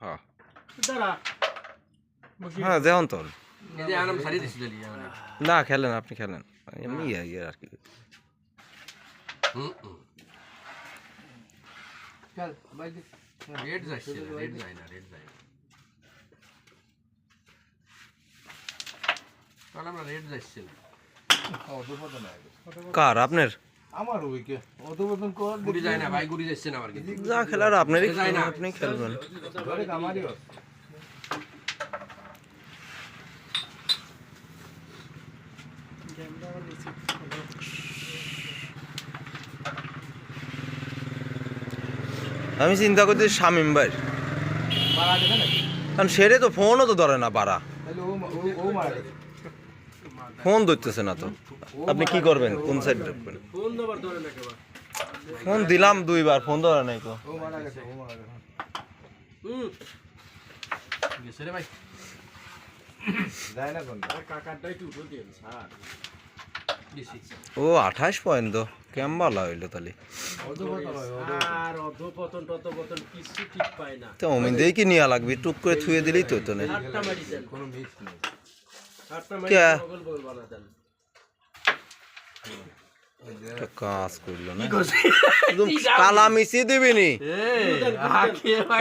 হ্যাঁ। দাঁড়া। হ্যাঁ যেমন তো। এই যে আনাম সারি দিছিল লি মানে। না খেলেন আপনি খেলেন। এমনি ইয়ে ইয়ে আর কি। হয়ে কার আপনার? আমার উইকে অধপতন কর গুড়ি যায় না ভাই গুড়ি যাচ্ছে না আমার কিন্তু। যা খেলার আপনারই যায় না। আপনি খেলবেন। ধরে আমারই আমি চিন্তা করছি শামিম ভাই। কারণ সেরে তো ফোনও তো ধরে না পারা ও- ও মারা গেছে। ফোন ধরতেছে না তো। আপনি কি করবেন? কোন সাইড রাখবেন ফোন দিলাম দুইবার, ফোন ধরে নাই তো। ও, আঠাশ পয়েন্ট তো। কেমন ভালো হইল তাহলে। তো অমিন দিয়ে কি নেওয়া লাগবে, টুক করে থুয়ে দিলেই তো তো না। কাজ করল না? কালা মিশিয়ে দিবি নি?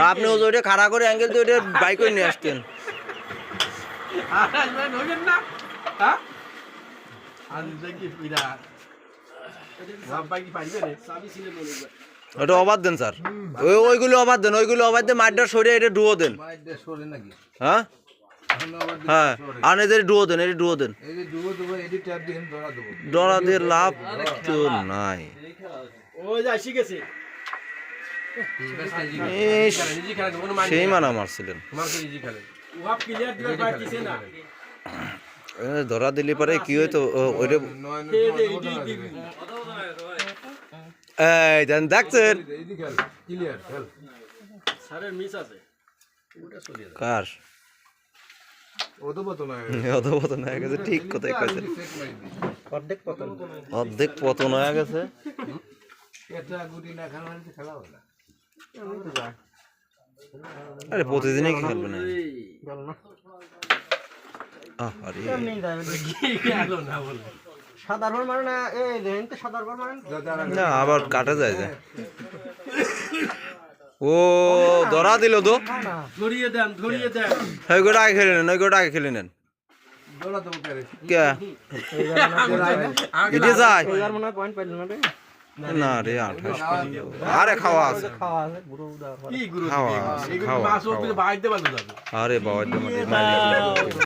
আপনি ও ওইটা খাড়া করে অ্যাঙ্গেল দিয়ে ওইটা বাই করে নিয়ে আসতেন। না। হ্যাঁ? ওটা অবাদ দেন স্যার। ওই ওইগুলো অবাদ দেন ওইগুলো অবাদ দেন মাঠটা সরিয়ে এটা ডুয়ো দেন। হ্যাঁ? হ্যাঁ। আর এদের ডুয়ো দেন এটা ডুয়ো দেন ডরা দিয়ে লাভ তো নাই সেই মানা মারছিলেন ধরা দিলে পরে কি হইতো ও- ওইটা এই দেন দেখছেন কার অধপতন হয়ে গেছে। ঠিক কথাই দি অর্ধেক পতন। অর্ধেক পতন হয়ে গেছে। আরে প্রতিদিনই কি খেলবে না? আরে সাধারণ মানে না এই রেন তো সাধারণ মানে না আবার কাটা যায় যে। ও ধরা দিল তো। ধরিয়ে দেন ধরিয়ে দেন। ওই গোটা আগে খেলে নেন ওই গোটা আগে খেলে নেন। দৌড়া দেবো পেরে কে? এটি যায়। মনে হয় পয়েন্ট পাইল না রে? আঠাশ আরে খাওয়া আছে। আরে বাবা